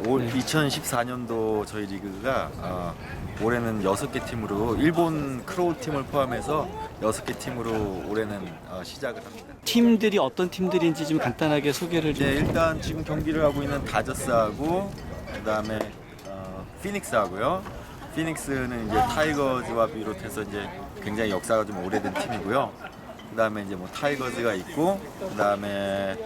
아, 올 네. 2014년도 저희 리그가 아, 올해는 여섯 개 팀으로 일본 크로우 팀을 포함해서 여섯 개 팀으로 올해는 어, 시작을 합니다. 팀들이 어떤 팀들인지 좀 간단하게 소개를 좀. 네, 일단 지금 경기를 하고 있는 다저스하고 그다음에 어, 피닉스하고요. 피닉스는 이제 타이거즈와 비롯해서 이제 굉장히 역사가 좀 오래된 팀이고요. 그다음에 이제 뭐 타이거즈가 있고 그다음에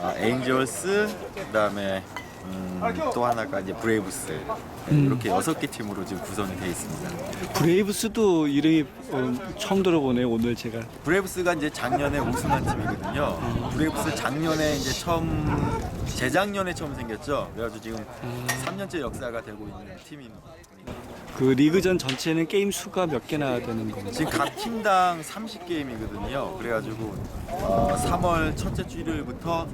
아, 에인절스 그다음에 음, 또 하나가 이제 브레이브스 네, 음. 이렇게 여섯 개 팀으로 지금 구성이 되어 있습니다. 브레이브스도 이름이 어, 처음 들어보네요 오늘 제가. 브레이브스가 이제 작년에 우승한 팀이거든요. 브레이브스 작년에 이제 처음 재작년에 처음 생겼죠. 그래가지고 지금 3년째 역사가 되고 있는 팀입니다. 그 리그전 전체는 게임 수가 몇 개나 되는 건가요? 지금 각 팀당 30게임이거든요. 그래가지고 어, 3월 첫째 주 일요일부터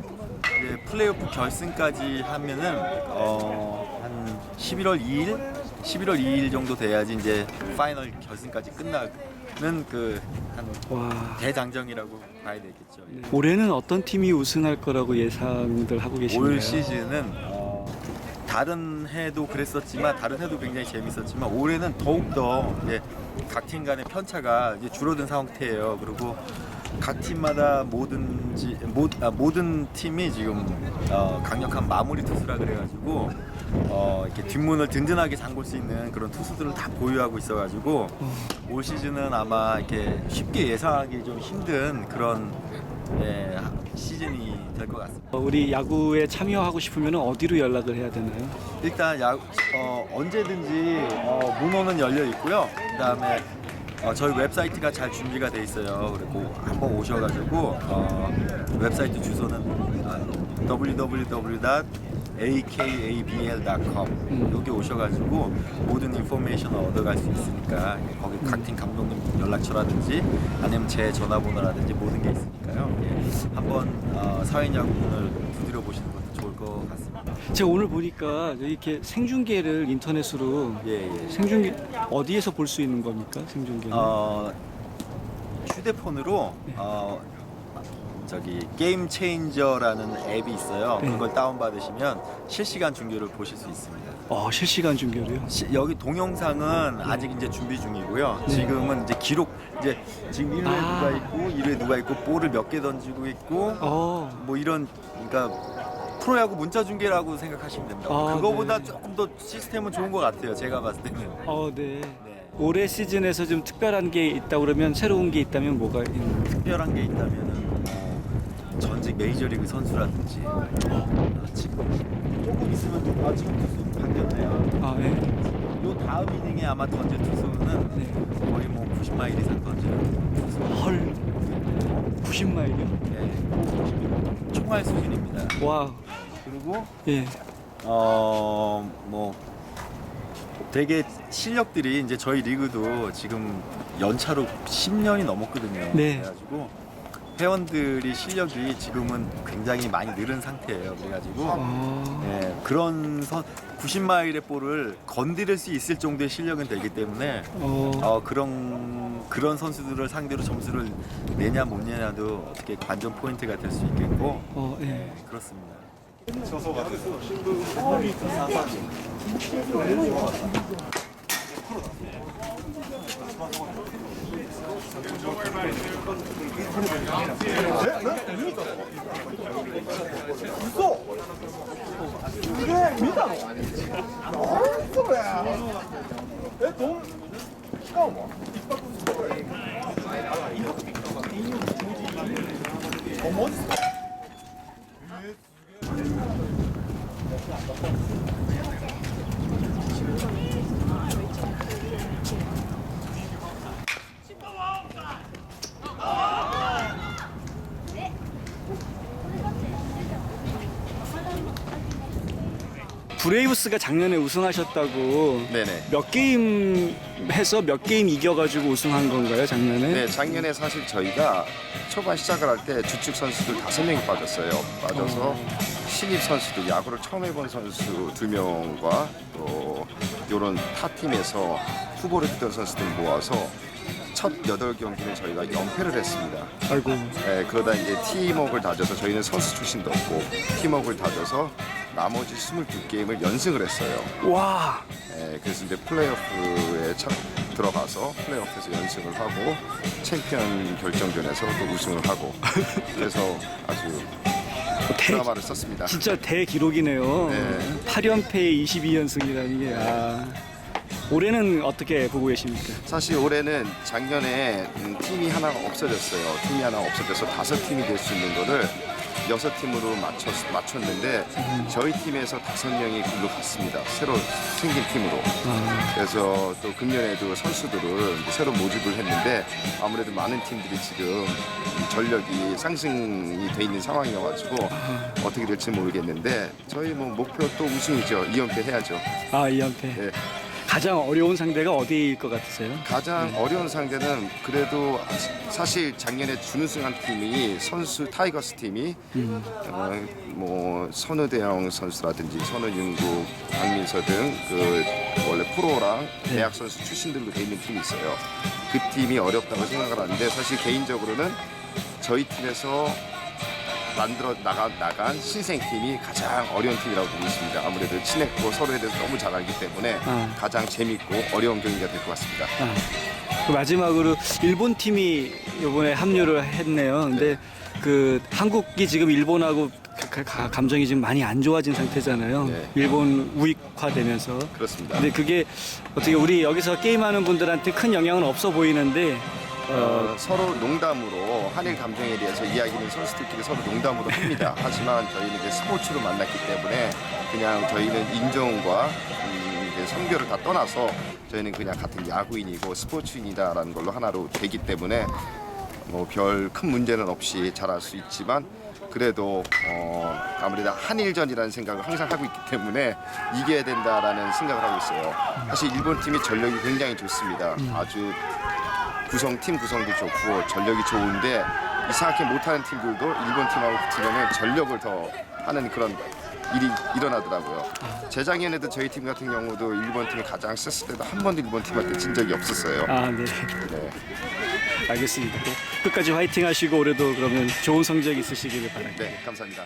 이제 플레이오프 결승까지 하면은 어, 한 11월 2일, 11월 2일 정도 돼야지 이제 파이널 결승까지 끝나는 그 한 와. 대장정이라고 봐야 되겠죠. 올해는 어떤 팀이 우승할 거라고 예상들 하고 계신가요? 올 시즌은 어, 다른 해도 그랬었지만 다른 해도 굉장히 재밌었지만 올해는 더욱 더 이제 각 팀 간의 편차가 이제 줄어든 상태예요. 그리고 각 팀마다 모든 지 모, 아, 모든 팀이 지금 어, 강력한 마무리 투수라 그래가지고 어, 이렇게 뒷문을 든든하게 잠글 수 있는 그런 투수들을 다 보유하고 있어가지고 올 시즌은 아마 이렇게 쉽게 예상하기 좀 힘든 그런 예, 시즌이 될 것 같습니다. 어, 우리 야구에 참여하고 싶으면 어디로 연락을 해야 되나요? 일단 야, 어, 언제든지 어, 문호는 열려 있고요. 그다음에 어, 저희 웹사이트가 잘 준비가 돼 있어요. 그리고 한번 오셔가지고 어, 웹사이트 주소는 아, www.akabl.com 여기 오셔가지고 모든 인포메이션을 얻어갈 수 있으니까 거기 각팀 감독님 연락처라든지 아니면 제 전화번호라든지 모든 게 있으니까요. 예, 한번 어, 사회야구분을 두드려 보시는 것도 좋을 것 같습니다. 제가 오늘 보니까 이렇게 생중계를 인터넷으로 예, 예. 생중계 어디에서 볼 수 있는 겁니까? 생중계. 어, 휴대폰으로 어, 저기 게임 체인저라는 앱이 있어요. 네. 그걸 다운 받으시면 실시간 중계를 보실 수 있습니다. 어, 실시간 중계로요. 시- 여기 동영상은 아직 이제 준비 중이고요. 네. 지금은 이제 기록 이제 지금 1루에 아. 누가 있고 2루에 누가 있고 볼을 몇 개 던지고 있고 어. 뭐 이런 그러니까 프로야구 문자 중계라고 생각하시면 됩니다. 아, 그거보다 네. 조금 더 시스템은 좋은 것 같아요. 제가 봤을 때는. 어, 네. 네. 올해 시즌에서 좀 특별한 게 있다 그러면 새로운 게 있다면 뭐가 있는? 특별한 게 있다면은 어, 전직 메이저리그 선수라든지 어, 지금 조금 있으면 아 지금 투수 바뀌었네요. 아, 네. 요 다음 이닝에 아마 던질 투수는 네. 거의 뭐 90마일 이상 던지는 투수. 헐. 90마일이요? 네, 총알 수준입니다. 와. 그리고 예. 어 뭐 되게 실력들이 이제 저희 리그도 지금 연차로 10년이 넘었거든요. 네. 그래가지고 회원들이 실력이 지금은 굉장히 많이 늘은 상태예요. 그래가지고 어. 네, 그런 선 90마일의 볼을 건드릴 수 있을 정도의 실력은 되기 때문에 어. 어, 그런 그런 선수들을 상대로 점수를 내냐 못 내냐도 어떻게 관전 포인트가 될 수 있겠고 어, 예. 네, 그렇습니다. 너무 키가 뭐? 입밖으로 들어가야 돼. 입밖으로 들어가. 어머. 브레이브스가 작년에 우승하셨다고 네네. 몇 게임 해서 몇 게임 이겨가지고 우승한 건가요 작년에? 네, 작년에 사실 저희가 초반 시작을 할 때 주축 선수들 다섯 명이 빠졌어요. 빠져서 신입 선수들 야구를 처음 해본 선수 두 명과 또 이런 타 팀에서 후보를 했던 선수들 모아서 첫 여덟 경기는 저희가 연패를 했습니다. 아이고. 네, 그러다 이제 팀워크를 다져서 저희는 선수 출신도 없고 팀워크를 다져서 나머지 22게임을 연승을 했어요. 와, 예, 그래서 이제 플레이오프에 참 들어가서 플레이오프에서 연승을 하고 챔피언 결정전에서 또 우승을 하고 그래서 아주 대, 드라마를 썼습니다. 진짜 대기록이네요. 네. 8연패에 22연승이라는 게 아. 올해는 어떻게 보고 계십니까? 사실 올해는 작년에 음, 팀이 하나 없어졌어요. 팀이 하나 없어져서 다섯 팀이 될 수 있는 거를 여섯 팀으로 맞췄, 맞췄는데 저희 팀에서 다섯 명이 글로 갔습니다. 새로 생긴 팀으로. 그래서 또 금년에도 선수들을 이제 새로 모집을 했는데 아무래도 많은 팀들이 지금 전력이 상승이 돼 있는 상황이어가지고 어떻게 될지 모르겠는데 저희 뭐 목표 또 우승이죠. 2연패 해야죠. 아, 2연패. 네. 가장 어려운 상대가 어디일 것 같으세요? 가장 어려운 상대는 그래도 사실 작년에 준우승한 팀이 선수 타이거스 팀이 어, 뭐 선우대영 선수라든지 선우윤국, 박민서 등 그 원래 프로랑 대학 선수 출신들로 돼 있는 팀이 있어요. 그 팀이 어렵다고 생각을 하는데 사실 개인적으로는 저희 팀에서 만들어 나가, 나간 신생 팀이 가장 어려운 팀이라고 보고 있습니다. 아무래도 친했고 서로에 대해서 너무 잘 알기 때문에 아. 가장 재밌고 어려운 경기가 될 것 같습니다. 아, 그 마지막으로 일본 팀이 이번에 합류를 했네요. 근데 그 한국이 지금 일본하고 가- 가- 감정이 지금 많이 안 좋아진 상태잖아요. 네. 일본 우익화되면서. 그렇습니다. 근데 그게 어떻게 우리 여기서 게임하는 분들한테 큰 영향은 없어 보이는데 어, 어, 서로 농담으로 한일 감정에 대해서 이야기는 선수들끼리 서로 농담으로 합니다. 하지만 저희는 이제 스포츠로 만났기 때문에 그냥 저희는 인정과 음, 이제 성별을 다 떠나서 저희는 그냥 같은 야구인이고 스포츠인이다라는 걸로 하나로 되기 때문에 뭐 별 큰 문제는 없이 잘할 수 있지만 그래도 어, 아무래도 한일전이라는 생각을 항상 하고 있기 때문에 이겨야 된다라는 생각을 하고 있어요. 사실 일본 팀이 전력이 굉장히 좋습니다. 아주 구성 팀 구성도 좋고 전력이 좋은데 이상하게 못하는 팀들도 일본 팀하고 붙으면 전력을 더 하는 그런 일이 일어나더라고요. 재작년에도 저희 팀 같은 경우도 일본 팀이 가장 셌을 때도 한 번도 일본 팀한테 진 적이 없었어요. 아, 네. 네. 알겠습니다. 또 끝까지 화이팅 하시고 올해도 그러면 좋은 성적 있으시기를 바랍니다. 네, 감사합니다.